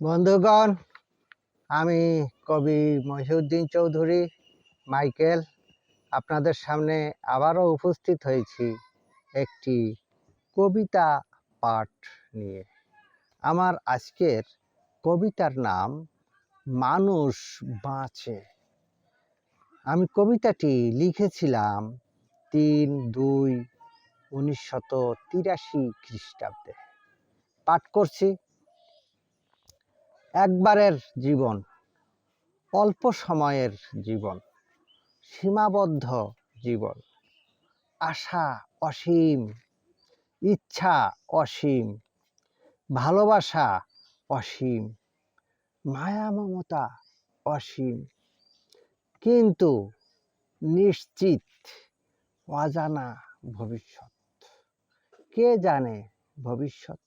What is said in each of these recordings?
বন্ধুগণ, আমি কবি মহিউদ্দিন চৌধুরী, মাইকেল, আপনাদের সামনে আবারও উপস্থিত হয়েছি একটি কবিতা পাঠ নিয়ে। আমার আজকের কবিতার নাম, মানুষ বাঁচে আমি কবিতাটি লিখেছিলাম তিন দুই উনিশশত তিরাশি খ্রিস্টাব্দে। পাঠ করছি। একবারের জীবন, অল্প সময়ের জীবন, সীমাবদ্ধ জীবন, আশা অসীম, ইচ্ছা অসীম, ভালোবাসা অসীম মায়া মমতা অসীম, কিন্তু নিশ্চিত, অজানা ভবিষ্যৎ। কে জানে ভবিষ্যৎ?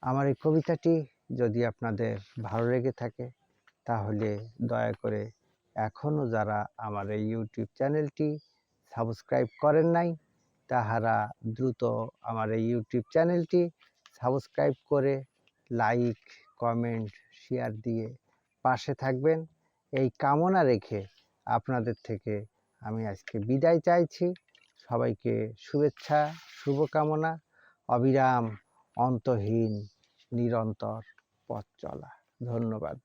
আমার এই কবিতাটি যদি আপনাদের ভালো লেগে থাকে, তাহলে দয়া করে এখনও যারা আমার এই ইউটিউব চ্যানেলটি সাবস্ক্রাইব করেন নাই, তাহারা দ্রুত আমার এই ইউটিউব চ্যানেলটি সাবস্ক্রাইব করে লাইক, কমেন্ট, শেয়ার দিয়ে পাশে থাকবেন। এই কামনা রেখে আপনাদের থেকে আমি আজকে বিদায় চাইছি। সবাইকে শুভেচ্ছা, শুভকামনা, অবিরাম, অন্তহীন, নিরন্তর। পথ চলা। ধন্যবাদ।